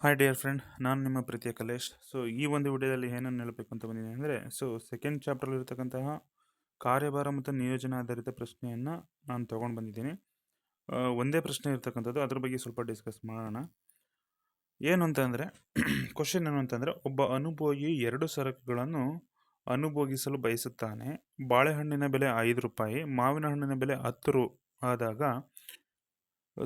Hi dear friend ನಾನು ನಿಮ್ಮ ಪ್ರೀತಿಯ ಕಲೇಶ್. ಸೊ ಈ ಒಂದು ವಿಡಿಯೋದಲ್ಲಿ ಏನನ್ನು ಹೇಳಬೇಕು ಅಂತ ಬಂದಿದ್ದೀನಿ ಅಂದರೆ ಸೊ ಸೆಕೆಂಡ್ ಚಾಪ್ಟರ್ಲಿರ್ತಕ್ಕಂತಹ ಕಾರ್ಯಭಾರ ಮತ್ತು ನಿಯೋಜನೆ ಆಧಾರಿತ ಪ್ರಶ್ನೆಯನ್ನು ನಾನು ತೊಗೊಂಡು ಬಂದಿದ್ದೀನಿ. ಒಂದೇ ಪ್ರಶ್ನೆ ಇರ್ತಕ್ಕಂಥದ್ದು. ಅದ್ರ ಬಗ್ಗೆ ಸ್ವಲ್ಪ ಡಿಸ್ಕಸ್ ಮಾಡೋಣ. ಏನು ಅಂತಂದರೆ ಕ್ವಶನ್ ಏನು ಅಂತಂದರೆ ಒಬ್ಬ ಅನುಭೋಗಿ ಎರಡು ಸರಕುಗಳನ್ನು ಅನುಭೋಗಿಸಲು ಬಯಸುತ್ತಾನೆ. ಬಾಳೆಹಣ್ಣಿನ ಬೆಲೆ ಐದು ರೂಪಾಯಿ, ಮಾವಿನ ಹಣ್ಣಿನ ಬೆಲೆ ಹತ್ತು ರು ಆದಾಗ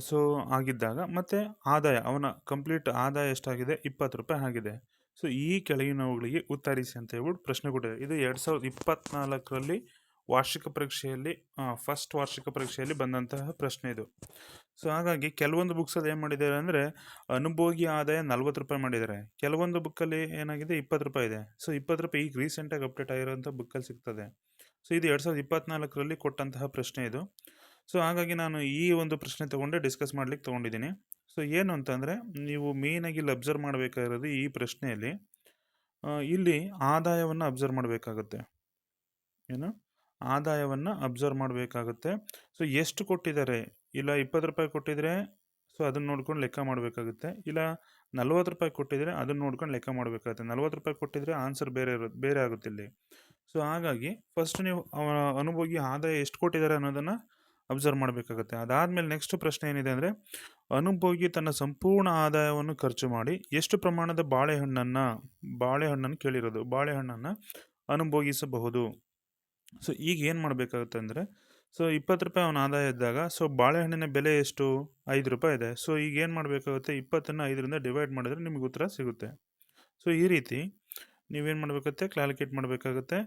ಸೊ, ಆಗಿದ್ದಾಗ ಮತ್ತು ಆದಾಯ, ಅವನ ಕಂಪ್ಲೀಟ್ ಆದಾಯ ಎಷ್ಟಾಗಿದೆ? ಇಪ್ಪತ್ತು ರೂಪಾಯಿ ಆಗಿದೆ. ಸೊ, ಈ ಕೆಳಗಿನವುಗಳಿಗೆ ಉತ್ತರಿಸಿ ಅಂತ ಹೇಳ್ಬಿಟ್ಟು ಪ್ರಶ್ನೆ ಕೊಟ್ಟಿದೆ. ಇದು ಎರಡು ಸಾವಿರದ ಇಪ್ಪತ್ನಾಲ್ಕರಲ್ಲಿ ವಾರ್ಷಿಕ ಪರೀಕ್ಷೆಯಲ್ಲಿ ಫಸ್ಟ್ ವಾರ್ಷಿಕ ಪರೀಕ್ಷೆಯಲ್ಲಿ ಬಂದಂತಹ ಪ್ರಶ್ನೆ ಇದು. ಸೊ, ಹಾಗಾಗಿ ಕೆಲವೊಂದು ಬುಕ್ಸಲ್ಲಿ ಏನು ಮಾಡಿದ್ದಾರೆ ಅಂದರೆ, ಅನುಭೋಗಿ ಆದಾಯ ನಲ್ವತ್ತು ರೂಪಾಯಿ ಮಾಡಿದ್ದಾರೆ. ಕೆಲವೊಂದು ಬುಕ್ಕಲ್ಲಿ ಏನಾಗಿದೆ? ಇಪ್ಪತ್ತು ರೂಪಾಯಿ ಇದೆ. ಸೊ, ಇಪ್ಪತ್ತು ರೂಪಾಯಿ ಈಗ ರೀಸೆಂಟಾಗಿ ಅಪ್ಡೇಟ್ ಆಗಿರೋಂಥ ಬುಕ್ಕಲ್ಲಿ ಸಿಗ್ತದೆ. ಸೊ, ಇದು ಎರಡು ಸಾವಿರದ ಇಪ್ಪತ್ನಾಲ್ಕರಲ್ಲಿ ಕೊಟ್ಟಂತಹ ಪ್ರಶ್ನೆ ಇದು. ಸೊ, ಹಾಗಾಗಿ ನಾನು ಈ ಒಂದು ಪ್ರಶ್ನೆ ತೊಗೊಂಡೆ ಡಿಸ್ಕಸ್ ಮಾಡ್ಲಿಕ್ಕೆ ತೊಗೊಂಡಿದ್ದೀನಿ. ಸೊ, ಏನು ಅಂತಂದರೆ, ನೀವು ಮೇಯ್ನಾಗಿ ಇಲ್ಲಿ ಅಬ್ಸರ್ವ್ ಮಾಡಬೇಕಾಗಿರೋದು ಈ ಪ್ರಶ್ನೆಯಲ್ಲಿ ಇಲ್ಲಿ ಆದಾಯವನ್ನು ಅಬ್ಸರ್ವ್ ಮಾಡಬೇಕಾಗುತ್ತೆ. ಏನು? ಆದಾಯವನ್ನು ಅಬ್ಸರ್ವ್ ಮಾಡಬೇಕಾಗುತ್ತೆ. ಸೊ, ಎಷ್ಟು ಕೊಟ್ಟಿದ್ದಾರೆ? ಇಲ್ಲ ಇಪ್ಪತ್ತು ರೂಪಾಯಿ ಕೊಟ್ಟಿದ್ರೆ, ಸೊ, ಅದನ್ನು ನೋಡ್ಕೊಂಡು ಲೆಕ್ಕ ಮಾಡಬೇಕಾಗುತ್ತೆ. ಇಲ್ಲ ನಲ್ವತ್ತು ರೂಪಾಯಿ ಕೊಟ್ಟಿದ್ರೆ, ಅದನ್ನು ನೋಡ್ಕೊಂಡು ಲೆಕ್ಕ ಮಾಡಬೇಕಾಗುತ್ತೆ. ನಲ್ವತ್ತು ರೂಪಾಯಿ ಕೊಟ್ಟಿದ್ರೆ ಆನ್ಸರ್ ಬೇರೆ ಇರೋದು ಬೇರೆ ಆಗುತ್ತೆ ಇಲ್ಲಿ. ಸೊ, ಹಾಗಾಗಿ ಫಸ್ಟ್ ನೀವು ಅನುಭೋಗಿ ಆದಾಯ ಎಷ್ಟು ಕೊಟ್ಟಿದ್ದಾರೆ ಅನ್ನೋದನ್ನು ಅಬ್ಸರ್ವ್ ಮಾಡಬೇಕಾಗುತ್ತೆ. ಅದಾದಮೇಲೆ ನೆಕ್ಸ್ಟ್ ಪ್ರಶ್ನೆ ಏನಿದೆ ಅಂದರೆ ಅನುಭೋಗಿ ತನ್ನ ಸಂಪೂರ್ಣ ಆದಾಯವನ್ನು ಖರ್ಚು ಮಾಡಿ ಎಷ್ಟು ಪ್ರಮಾಣದ ಬಾಳೆಹಣ್ಣನ್ನು ಬಾಳೆಹಣ್ಣನ್ನು ಕೇಳಿರೋದು, ಬಾಳೆಹಣ್ಣನ್ನು ಅನುಭೋಗಿಸಬಹುದು ಸೊ ಈಗ ಏನು ಮಾಡಬೇಕಾಗುತ್ತೆ ಅಂದರೆ ಸೊ ಇಪ್ಪತ್ತು ರೂಪಾಯಿ ಅವನ ಆದಾಯ ಇದ್ದಾಗ ಸೊ ಬಾಳೆಹಣ್ಣಿನ ಬೆಲೆ ಎಷ್ಟು? ಐದು ರೂಪಾಯಿ ಇದೆ. ಸೊ ಈಗ ಏನು ಮಾಡಬೇಕಾಗುತ್ತೆ, ಇಪ್ಪತ್ತನ್ನು ಐದರಿಂದ ಡಿವೈಡ್ ಮಾಡಿದ್ರೆ ನಿಮಗೆ ಉತ್ತರ ಸಿಗುತ್ತೆ. ಸೊ ಈ ರೀತಿ ನೀವೇನು ಮಾಡಬೇಕಾಗುತ್ತೆ ಕ್ಯಾಲ್ಕುಲೇಟ್ ಮಾಡಬೇಕಾಗುತ್ತೆ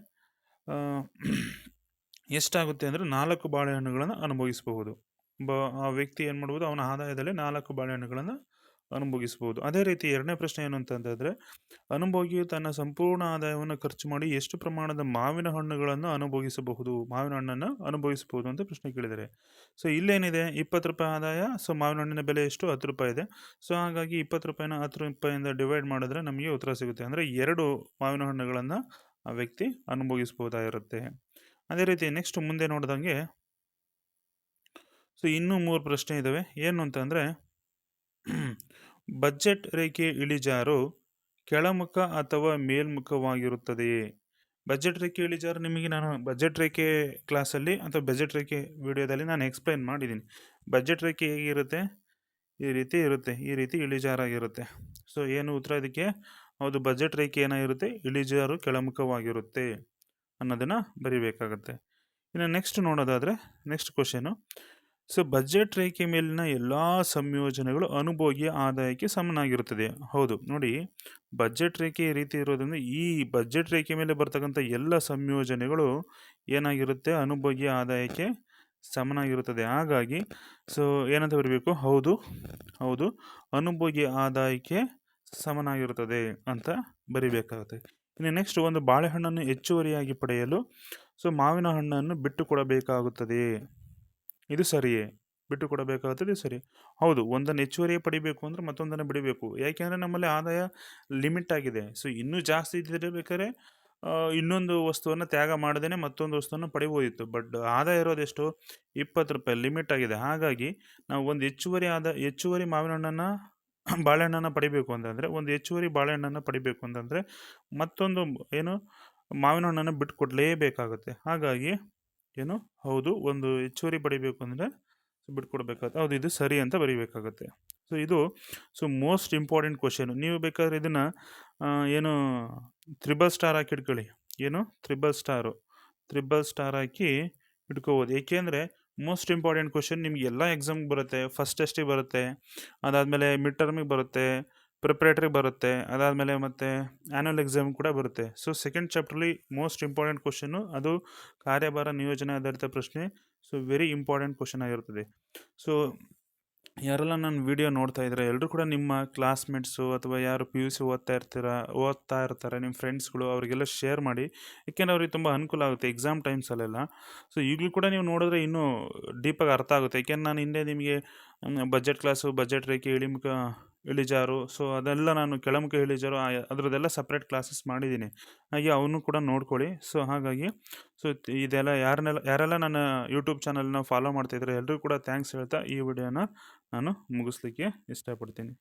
ಎಷ್ಟಾಗುತ್ತೆ ಅಂದರೆ ನಾಲ್ಕು ಬಾಳೆಹಣ್ಣುಗಳನ್ನು ಅನುಭವಿಸಬಹುದು. ಬ, ಆ ವ್ಯಕ್ತಿ ಏನು ಮಾಡ್ಬೋದು, ಅವನ ಆದಾಯದಲ್ಲಿ ನಾಲ್ಕು ಬಾಳೆಹಣ್ಣುಗಳನ್ನು ಅನುಭವಿಸಬಹುದು. ಅದೇ ರೀತಿ ಎರಡನೇ ಪ್ರಶ್ನೆ ಏನು ಅಂತಂದರೆ ಅನುಭೋಗಿಯು ತನ್ನ ಸಂಪೂರ್ಣ ಆದಾಯವನ್ನು ಖರ್ಚು ಮಾಡಿ ಎಷ್ಟು ಪ್ರಮಾಣದ ಮಾವಿನ ಹಣ್ಣುಗಳನ್ನು ಅನುಭವಿಸಬಹುದು? ಮಾವಿನ ಹಣ್ಣನ್ನು ಅನುಭವಿಸಬಹುದು ಅಂತ ಪ್ರಶ್ನೆ ಕೇಳಿದರೆ ಸೊ, ಇಲ್ಲೇನಿದೆ? ಇಪ್ಪತ್ತು ರೂಪಾಯಿ ಆದಾಯ, ಸೊ, ಮಾವಿನ ಹಣ್ಣಿನ ಬೆಲೆ ಎಷ್ಟು? ಹತ್ತು ರೂಪಾಯಿ ಇದೆ. ಸೊ, ಹಾಗಾಗಿ ಇಪ್ಪತ್ತು ರೂಪಾಯಿನ ಹತ್ತು ರೂಪಾಯಿಂದ ಡಿವೈಡ್ ಮಾಡಿದ್ರೆ ನಮಗೆ ಉತ್ತರ ಸಿಗುತ್ತೆ. ಅಂದರೆ ಎರಡು ಮಾವಿನ ಹಣ್ಣುಗಳನ್ನು ಆ ವ್ಯಕ್ತಿ ಅನುಭವಿಸ್ಬೋದಾಗಿರುತ್ತೆ ಅದೇ ರೀತಿ ನೆಕ್ಸ್ಟ್ ಮುಂದೆ ನೋಡಿದಂಗೆ ಸೊ ಇನ್ನೂ ಮೂರು ಪ್ರಶ್ನೆ ಇದ್ದಾವೆ ಏನು ಅಂತಂದರೆ, ಬಜೆಟ್ ರೇಖೆ ಇಳಿಜಾರು ಕೆಳಮುಖ ಅಥವಾ ಮೇಲ್ಮುಖವಾಗಿರುತ್ತದೆಯೇ? ಬಜೆಟ್ ರೇಖೆ ಇಳಿಜಾರು ನಿಮಗೆ ನಾನು ಬಜೆಟ್ ರೇಖೆ ಕ್ಲಾಸಲ್ಲಿ ಅಥವಾ ಬಜೆಟ್ ರೇಖೆ ವಿಡಿಯೋದಲ್ಲಿ ನಾನು ಎಕ್ಸ್ಪ್ಲೈನ್ ಮಾಡಿದ್ದೀನಿ ಬಜೆಟ್ ರೇಖೆ ಹೇಗಿರುತ್ತೆ ಈ ರೀತಿ ಇರುತ್ತೆ. ಈ ರೀತಿ ಇಳಿಜಾರಾಗಿರುತ್ತೆ. ಸೊ ಏನು ಉತ್ತರ ಇದಕ್ಕೆ? ಹೌದು, ಬಜೆಟ್ ರೇಖೆ ಏನಾಗಿರುತ್ತೆ? ಇಳಿಜಾರು ಕೆಳಮುಖವಾಗಿರುತ್ತೆ. ಅನ್ನೋದನ್ನು ಬರೀಬೇಕಾಗತ್ತೆ. ಇನ್ನು ನೆಕ್ಸ್ಟ್ ನೋಡೋದಾದರೆ ನೆಕ್ಸ್ಟ್ ಕ್ವಶನು ಸೊ ಬಜೆಟ್ ರೇಖೆ ಮೇಲಿನ ಎಲ್ಲ ಸಂಯೋಜನೆಗಳು ಅನುಭೋಗಿಯ ಆದಾಯಕ್ಕೆ ಸಮನಾಗಿರುತ್ತದೆ. ಹೌದು, ನೋಡಿ ಬಜೆಟ್ ರೇಖೆ ರೀತಿ ಇರೋದ್ರಿಂದ ಈ ಬಜೆಟ್ ರೇಖೆ ಮೇಲೆ ಬರ್ತಕ್ಕಂಥ ಎಲ್ಲ ಸಂಯೋಜನೆಗಳು ಏನಾಗಿರುತ್ತೆ? ಅನುಭೋಗಿಯ ಆದಾಯಕ್ಕೆ ಸಮನಾಗಿರುತ್ತದೆ. ಹಾಗಾಗಿ ಸೊ ಏನಂತ ಬರಬೇಕು? ಹೌದು ಹೌದು ಅನುಭೋಗಿ ಆದಾಯಕ್ಕೆ ಸಮನಾಗಿರುತ್ತದೆ ಅಂತ ಬರಿಬೇಕಾಗುತ್ತೆ. ಇನ್ನು ನೆಕ್ಸ್ಟ್ ಒಂದು ಬಾಳೆಹಣ್ಣನ್ನು ಹೆಚ್ಚುವರಿಯಾಗಿ ಪಡೆಯಲು ಸೊ ಮಾವಿನ ಹಣ್ಣನ್ನು ಬಿಟ್ಟು ಕೊಡಬೇಕಾಗುತ್ತದೆ ಇದು ಸರಿಯೇ? ಬಿಟ್ಟು ಕೊಡಬೇಕಾಗುತ್ತದೆ ಸರಿ ಹೌದು, ಒಂದನ್ನು ಹೆಚ್ಚುವರಿಯೇ ಪಡಿಬೇಕು ಅಂದರೆ ಮತ್ತೊಂದನ್ನು ಬಿಡಬೇಕು. ಯಾಕೆಂದರೆ ನಮ್ಮಲ್ಲಿ ಆದಾಯ ಲಿಮಿಟ್ ಆಗಿದೆ. ಸೊ ಇನ್ನೂ ಜಾಸ್ತಿ ಇದ್ದಿರಬೇಕಾದ್ರೆ ಇನ್ನೊಂದು ವಸ್ತುವನ್ನು ತ್ಯಾಗ ಮಾಡದೇ ಮತ್ತೊಂದು ವಸ್ತುವನ್ನು ಪಡಿಬೋದಿತ್ತು. ಬಟ್ ಆದಾಯ ಇರೋದೆಷ್ಟು ಇಪ್ಪತ್ತು ರೂಪಾಯಿ ಲಿಮಿಟ್ ಆಗಿದೆ. ಹಾಗಾಗಿ ನಾವು ಒಂದು ಹೆಚ್ಚುವರಿ ಆದ, ಹೆಚ್ಚುವರಿ ಮಾವಿನ ಹಣ್ಣನ್ನು ಬಾಳೆಹಣ್ಣನ್ನು ಪಡಿಬೇಕು ಅಂತಂದರೆ, ಒಂದು ಹೆಚ್ಚುವರಿ ಬಾಳೆಹಣ್ಣನ್ನು ಪಡಿಬೇಕು ಅಂತಂದರೆ, ಮತ್ತೊಂದು ಏನು, ಮಾವಿನ ಹಣ್ಣನ್ನು ಬಿಟ್ಟು ಕೊಡಲೇಬೇಕಾಗುತ್ತೆ ಹಾಗಾಗಿ, ಏನು, ಹೌದು, ಒಂದು ಹೆಚ್ಚುವರಿ ಪಡಿಬೇಕು ಅಂದರೆ ಬಿಟ್ಕೊಡ್ಬೇಕಾಗುತ್ತೆ. ಹೌದು, ಇದು ಸರಿ ಅಂತ ಬರೀಬೇಕಾಗುತ್ತೆ. ಸೊ ಇದು ಸೊ ಮೋಸ್ಟ್ ಇಂಪಾರ್ಟೆಂಟ್ ಕ್ವಶನ್ ನೀವು ಬೇಕಾದ್ರೆ ಇದನ್ನು ಏನು ತ್ರಿಬಲ್ ಸ್ಟಾರ್ ಹಾಕಿ ಇಟ್ಕೊಳ್ಳಿ. ಏನು ತ್ರಿಬಲ್ ಸ್ಟಾರು ತ್ರಿಬಲ್ ಸ್ಟಾರ್ ಹಾಕಿ ಇಟ್ಕೋಬೋದು. ಏಕೆಂದರೆ ಮೋಸ್ಟ್ ಇಂಪಾರ್ಟೆಂಟ್ ಕ್ವಶನ್ ನಿಮ್ಗೆ ಎಲ್ಲ ಎಕ್ಸಾಮ್ಗೆ ಬರುತ್ತೆ ಫಸ್ಟ್ ಟೆಸ್ಟಿಗೆ ಬರುತ್ತೆ, ಅದಾದಮೇಲೆ ಮಿಡ್ ಟರ್ಮಿಗೆ ಬರುತ್ತೆ ಪ್ರಿಪ್ರೇಟ್ರಿಗೆ ಬರುತ್ತೆ, ಅದಾದಮೇಲೆ ಮತ್ತು ಆ್ಯನ್ಯುವಲ್ ಎಕ್ಸಾಮ್ ಕೂಡ ಬರುತ್ತೆ. ಸೊ ಸೆಕೆಂಡ್ ಚಾಪ್ಟ್ರಲ್ಲಿ ಮೋಸ್ಟ್ ಇಂಪಾರ್ಟೆಂಟ್ ಕ್ವಶನ್ನು ಅದು ಕಾರ್ಯಭಾರ ನಿಯೋಜನೆ ಆಧಾರಿತ ಪ್ರಶ್ನೆ. ಸೊ ವೆರಿ ಇಂಪಾರ್ಟೆಂಟ್ ಕ್ವಶನ್ ಆಗಿರ್ತದೆ. ಸೊ ಯಾರೆಲ್ಲ ನನ್ನ ವಿಡಿಯೋ ನೋಡ್ತಾ ಇದ್ದಾರೆ ಎಲ್ಲರೂ ಕೂಡ ನಿಮ್ಮ ಕ್ಲಾಸ್ಮೇಟ್ಸು ಅಥವಾ ಯಾರು ಪಿ ಯು ಸಿ ಓದ್ತಾ ಇರ್ತೀರ, ಓದ್ತಾ ಇರ್ತಾರೆ, ನಿಮ್ಮ ಫ್ರೆಂಡ್ಸ್ಗಳು ಅವರಿಗೆಲ್ಲ ಶೇರ್ ಮಾಡಿ. ಏಕೆಂದರೆ ಅವ್ರಿಗೆ ತುಂಬ ಅನುಕೂಲ ಆಗುತ್ತೆ ಎಕ್ಸಾಮ್ ಟೈಮ್ಸಲ್ಲೆಲ್ಲ ಸೊ ಈಗಲೂ ಕೂಡ ನೀವು ನೋಡಿದ್ರೆ ಇನ್ನೂ ಡೀಪಾಗಿ ಅರ್ಥ ಆಗುತ್ತೆ. ಏಕೆಂದ್ರೆ ನಾನು ಹಿಂದೆ ನಿಮಗೆ ಬಜೆಟ್ ಕ್ಲಾಸು ಬಜೆಟ್ ರೇಖೆ, ಇಳಿಮುಖ ಇಳಿಜಾರು. ಸೊ ಅದೆಲ್ಲ ನಾನು ಕೆಳಮುಖ ಇಳಿಜಾರು ಅದರದ್ದೆಲ್ಲ ಸಪ್ರೇಟ್ ಕ್ಲಾಸಸ್ ಮಾಡಿದ್ದೀನಿ. ಹಾಗೆ ಅವನು ಕೂಡ ನೋಡ್ಕೊಳ್ಳಿ. ಸೊ ಹಾಗಾಗಿ ಸೊ ಇದೆಲ್ಲ ಯಾರನ್ನೆಲ್ಲ, ಯಾರೆಲ್ಲ ನನ್ನ ಯೂಟ್ಯೂಬ್ ಚಾನಲ್ನ ಫಾಲೋ ಮಾಡ್ತಾಯಿದ್ರೆ ಎಲ್ಲರೂ ಕೂಡ ಥ್ಯಾಂಕ್ಸ್ ಹೇಳ್ತಾ ಈ ವಿಡಿಯೋನ ನಾನು ಮುಗಿಸ್ಲಿಕ್ಕೆ ಇಷ್ಟಪಡ್ತೀನಿ.